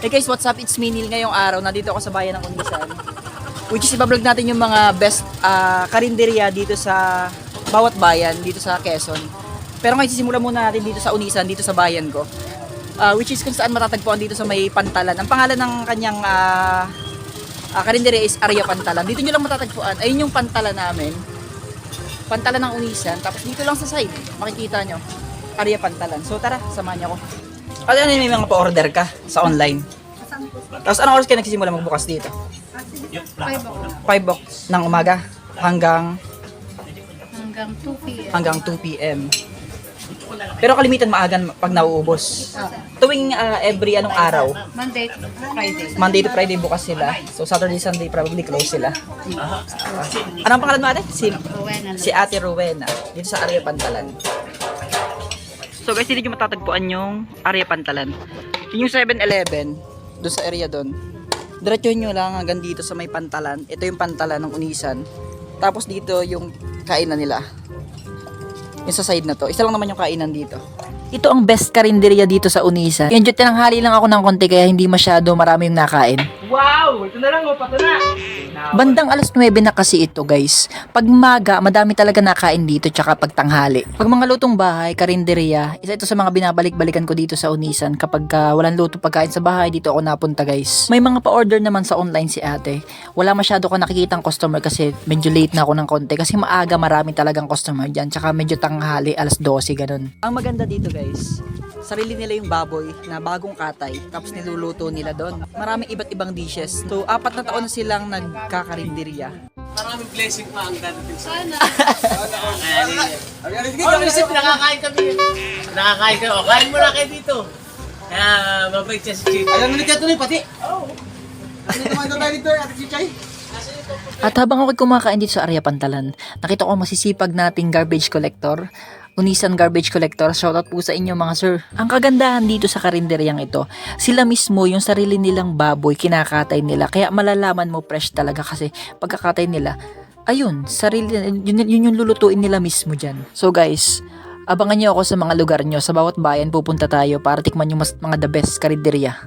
Hey guys, what's up? It's me, Neil. Ngayong araw, nandito ako sa bayan ng Undisan. Which is, ibablog natin yung mga best ah, karinderya dito sa bawat bayan, dito sa Quezon. Pero ngayon, sisimula muna natin dito sa Unisan, dito sa bayan ko. Ah, which is kung saan matatagpuan dito sa may Pantalan. Ang pangalan ng kanyang ah, ah, karinderya is Arya Pantalan. Dito nyo lang matatagpuan. Ayun yung Pantalan namin. Pantalan ng Unisan. Tapos dito lang sa side, makikita nyo. Arya Pantalan. So tara, samahan niyo ako. Ano may mga pa-order ka sa online? Tapos anong oras kayo nagsisimula magbukas dito? 5 o'clock ng umaga hanggang Hanggang 2 p.m. hanggang 2 p.m. Pero kalimitan maagan pag nauubos. Tuwing ah, every anong araw, Monday to Friday. Monday to Friday bukas sila. So Saturday, Sunday probably close sila. Ah, anong pangalan mo ate? Si, si Ate Rowena dito sa Area Pantalan. So guys, hindi nyo matatagpuan yung Area Pantalan. Yun yung 7-Eleven, doon sa area doon. Diretso nyo lang hanggang dito sa may Pantalan. Ito yung Pantalan ng Unisan. Tapos dito yung kainan nila. Yung sa side na to. Isa lang naman yung kainan dito. Ito ang best karinderya dito sa Unisan. Yan, tinanghali lang ako ng konti kaya hindi masyado marami yung nakain. Wow! Ito na lang, oh, pato na! Bandang alas 9 na kasi ito guys. Pag maga, madami talaga nakain dito tsaka pag tanghali. Pag mga lutong bahay, karinderya, isa ito sa mga binabalik-balikan ko dito sa Unisan kapag ah, walang luto pagkain sa bahay, dito ako napunta guys. May mga pa-order naman sa online si ate. Wala masyado ko nakikitang customer kasi medyo late na ako ng konti kasi maaga marami talagang customer dyan tsaka medyo tanghali, alas 12 ganun. Ang maganda dito guys, sarili nila yung baboy na bagong katay tapos niluluto nila doon. Maraming iba't ibang dishes. So, apat na taon na silang nagkakarinderya. Maraming blessing pa ang dadating sa Sana! Oh, isip, nakakain kami. Nakakain kami. O, kain muna kayo dito. Kaya, mabait siya si Chico. Alam mo ni Katuloy, pati. Oo. Ano naman tayo dito, Ate Chichay? At habang ako'y kumakain dito sa area Pantalan, nakita ko ang masisipag nating garbage collector. Unisan Garbage Collector, shoutout po sa inyo mga sir. Ang kagandahan dito sa karinderyang ito, sila mismo yung sarili nilang baboy, kinakatay nila. Kaya malalaman mo fresh talaga kasi pagkakatay nila, ayun, sarili, yun, yun yung lulutuin nila mismo dyan. So guys, abangan nyo ako sa mga lugar nyo. Sa bawat bayan pupunta tayo para tikman yung mas, mga the best karinderya.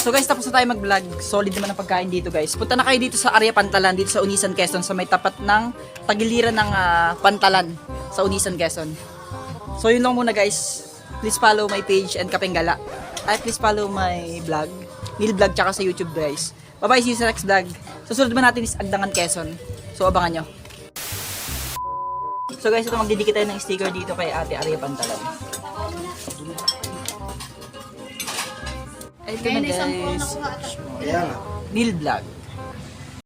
So guys, tapos na tayo mag-vlog. Solid naman ang pagkain dito guys. Punta na kayo dito sa area Pantalan, dito sa Unisan, Quezon, sa may tapat ng tagiliran ng ah, Pantalan sa Unisan, Quezon. So yun lang muna guys. Please follow my page and Kapengala. At please follow my vlog. Neil Vlog tsaka sa YouTube guys. Bye bye, see you sa next vlog. Susunod ba natin is Agdangan, Quezon. So abangan nyo. So guys, ito magdidikit tayo ng sticker dito kay Ate Aria Pantalan. Ito na guys. Neil Vlog.